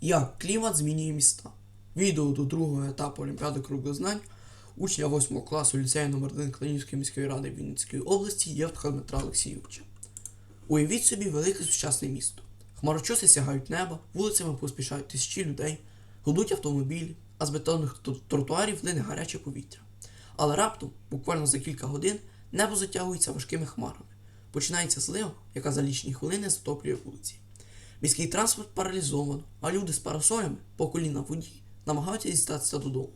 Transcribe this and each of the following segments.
Як клімат змінює міста. Відео до другого етапу Олімпіади круглих знань учня 8 класу ліцею номер 1 Клинівської міської ради Вінницької області Євтха Дмитра Олексійовича. Уявіть собі велике сучасне місто. Хмарочоси сягають неба, вулицями поспішають тисячі людей, гудуть автомобілі, а з бетонних тротуарів лине гаряче повітря. Але раптом, буквально за кілька годин, небо затягується важкими хмарами. Починається злива, яка за лічні хвилини затоплює вулиці. Міський транспорт паралізовано, а люди з парасолями по коліна воді намагаються дістатися додому.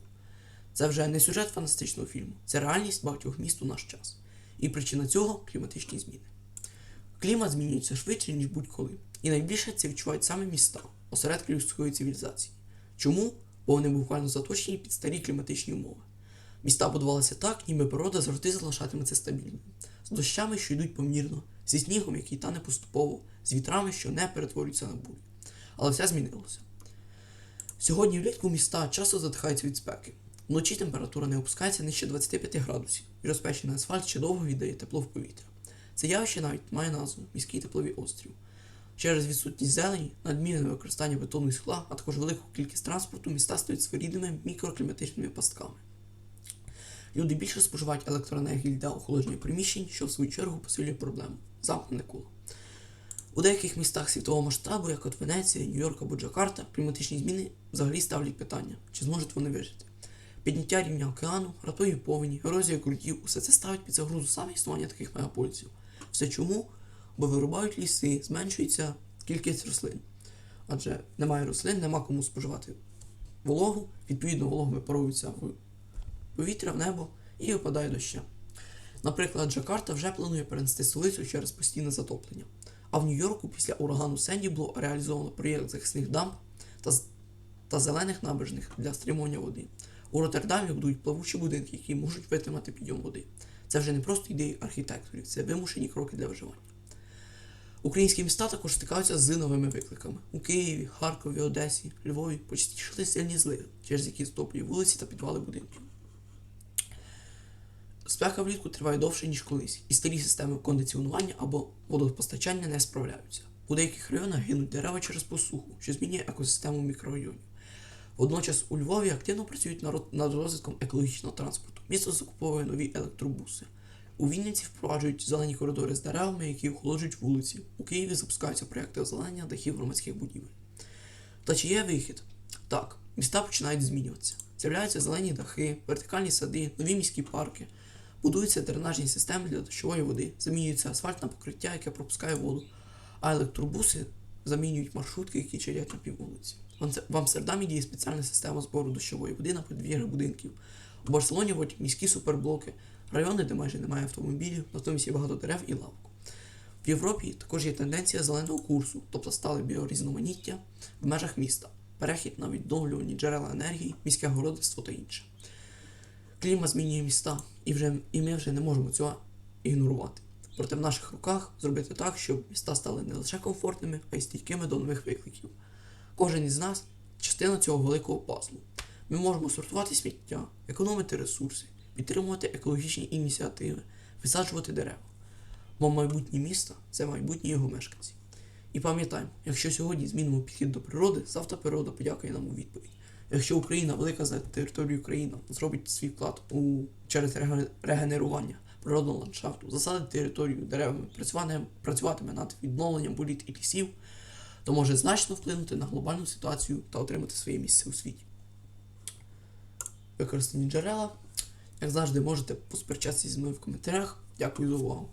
Це вже не сюжет фантастичного фільму, це реальність багатьох міст у наш час. І причина цього кліматичні зміни. Клімат змінюється швидше, ніж будь-коли. І найбільше це відчувають саме міста, осередки людської цивілізації. Чому? Бо вони буквально заточені під старі кліматичні умови. Міста будувалися так, ніби природа завжди залишатиметься стабільною, з дощами, що йдуть помірно, зі снігом, який тане поступово, з вітрами, що не перетворюються на бурі. Але все змінилося. Сьогодні влітку міста часто задихаються від спеки. Вночі температура не опускається нижче 25 градусів, і розпечений асфальт ще довго віддає тепло в повітря. Це явище навіть має назву міський тепловий острів. Через відсутність зелені, надмірне використання бетону і скла, а також велику кількість транспорту, міста стають своєрідними мікрокліматичними пастками. Люди більше споживають електроенергії для охолодження приміщень, що в свою чергу посилює проблему замкнене коло. У деяких містах світового масштабу, як от Венеція, Нью-Йорк або Джакарта, кліматичні зміни взагалі ставлять питання, чи зможуть вони вижити. Підняття рівня океану, раптові повені, ерозія ґрунтів – усе це ставить під загрозу саме існування таких мегаполісів. Все чому? Бо вирубають ліси, зменшується кількість рослин. Адже немає рослин, нема кому споживати вологу, відповідно, волога випаровується в повітря в небо і випадає доща. Наприклад, Джакарта вже планує перенести столицю через постійне затоплення. А в Нью-Йорку після урагану Сенді було реалізовано проєкт захисних дамб та, та зелених набережних для стримування води. У Роттердамі будують плавучі будинки, які можуть витримати підйом води. Це вже не просто ідеї архітекторів, це вимушені кроки для виживання. Українські міста також стикаються з новими викликами. У Києві, Харкові, Одесі, Львові почастішали сильні зливи, через які затоплює вулиці та підвали будинків. Спека влітку триває довше, ніж колись, і старі системи кондиціонування або водопостачання не справляються. У деяких районах гинуть дерева через посуху, що змінює екосистему мікрорайонів. Водночас у Львові активно працюють над розвитком екологічного транспорту. Місто закуповує нові електробуси. У Вінниці впроваджують зелені коридори з деревами, які охолоджують вулиці. У Києві запускаються проекти озеленення дахів громадських будівель. Та чи є вихід? Так, міста починають змінюватися. З'являються зелені дахи, вертикальні сади, нові міські парки, будуються дренажні системи для дощової води, замінюється асфальтне покриття, яке пропускає воду, а електробуси замінюють маршрутки, які чадять на піввулиці. В Амстердамі діє спеціальна система збору дощової води на подвір'я будинків. У Барселоні водять міські суперблоки, райони, де майже немає автомобілів, натомість є багато дерев і лавок. В Європі також є тенденція зеленого курсу, тобто стале біорізноманіття в межах міста, перехід на відновлювані джерела енергії, міське городництво та інше. Клімат змінює міста, і, вже, і ми вже не можемо цього ігнорувати. Проте в наших руках зробити так, щоб міста стали не лише комфортними, а й стійкими до нових викликів. Кожен із нас частина цього великого пазлу. Ми можемо сортувати сміття, економити ресурси, підтримувати екологічні ініціативи, висаджувати дерева. Бо майбутнє міста це майбутні його мешканці. І пам'ятаємо, якщо сьогодні змінимо підхід до природи, завтра природа подякує нам у відповідь. Якщо Україна велика за територію країна зробить свій вклад у через регенерування природного ландшафту, засадить територію деревами, працюватиме над відновленням боліт і лісів, то може значно вплинути на глобальну ситуацію та отримати своє місце у світі. Використані джерела, як завжди, можете посперечатися зі мною в коментарях. Дякую за увагу.